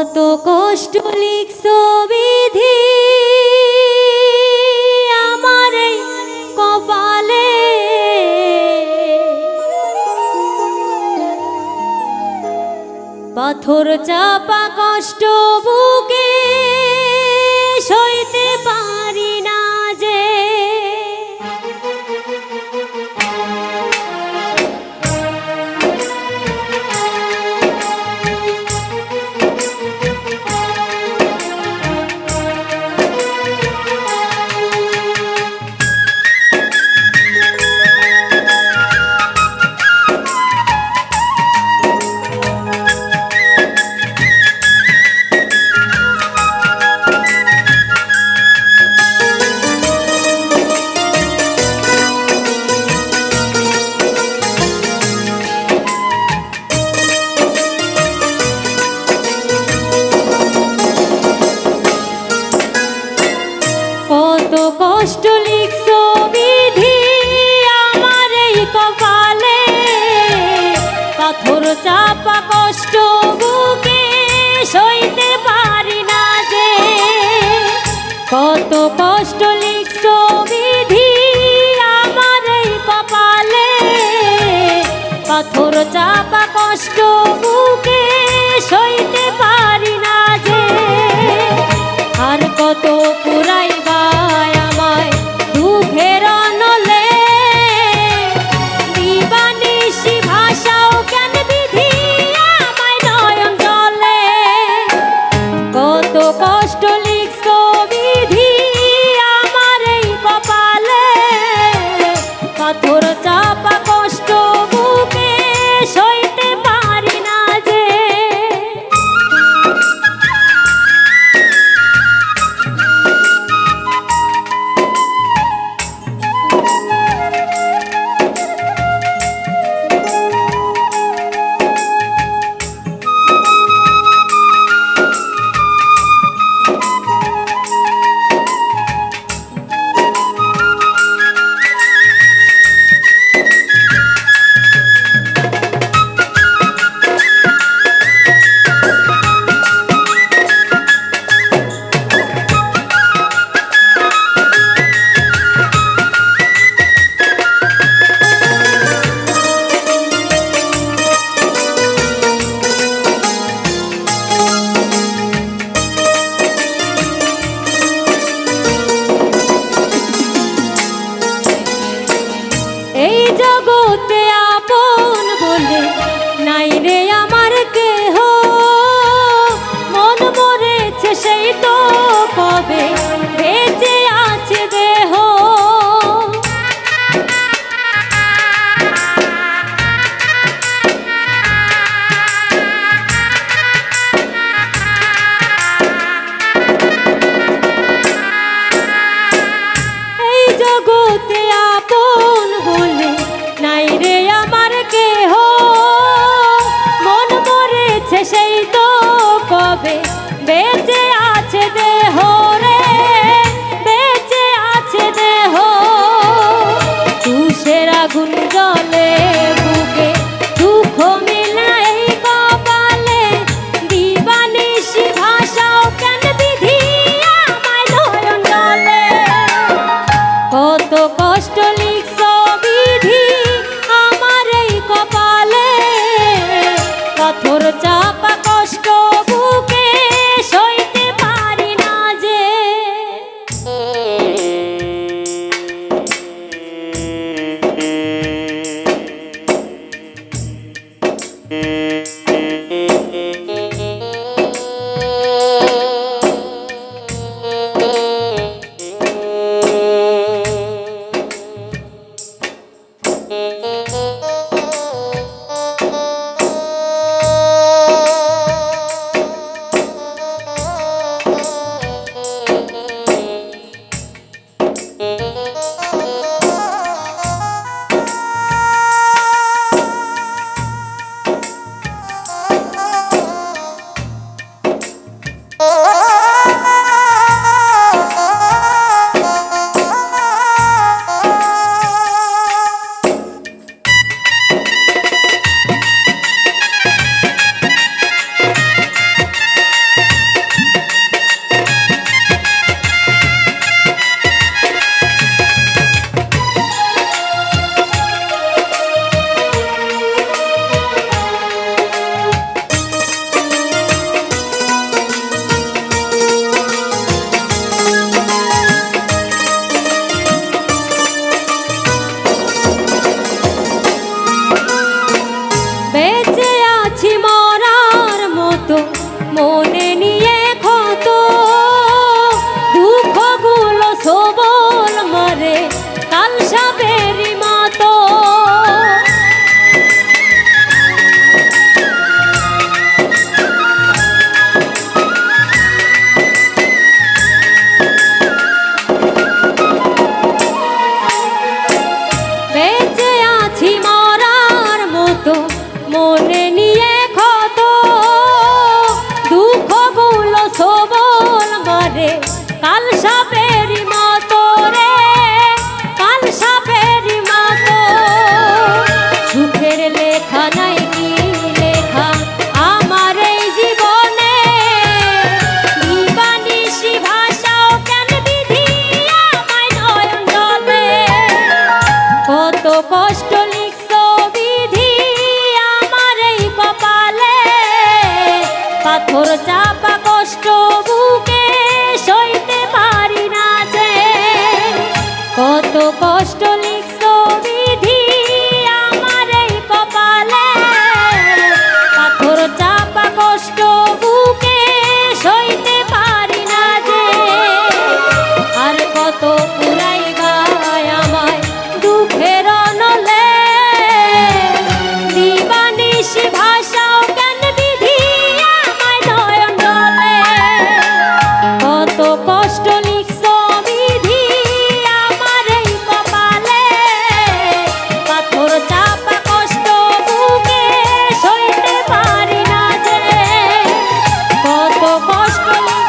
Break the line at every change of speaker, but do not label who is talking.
কত কষ্ট লিখছ বিধি। আমার কপালে। পাথর চাপা কত কষ্ট লিখছো বিধি আমার এই কপালে। পাথর চাপা কষ্ট বুকে সইতে পারি না যে। কত কষ্ট Thank you. পাথর চাপা কষ্ট লিখছো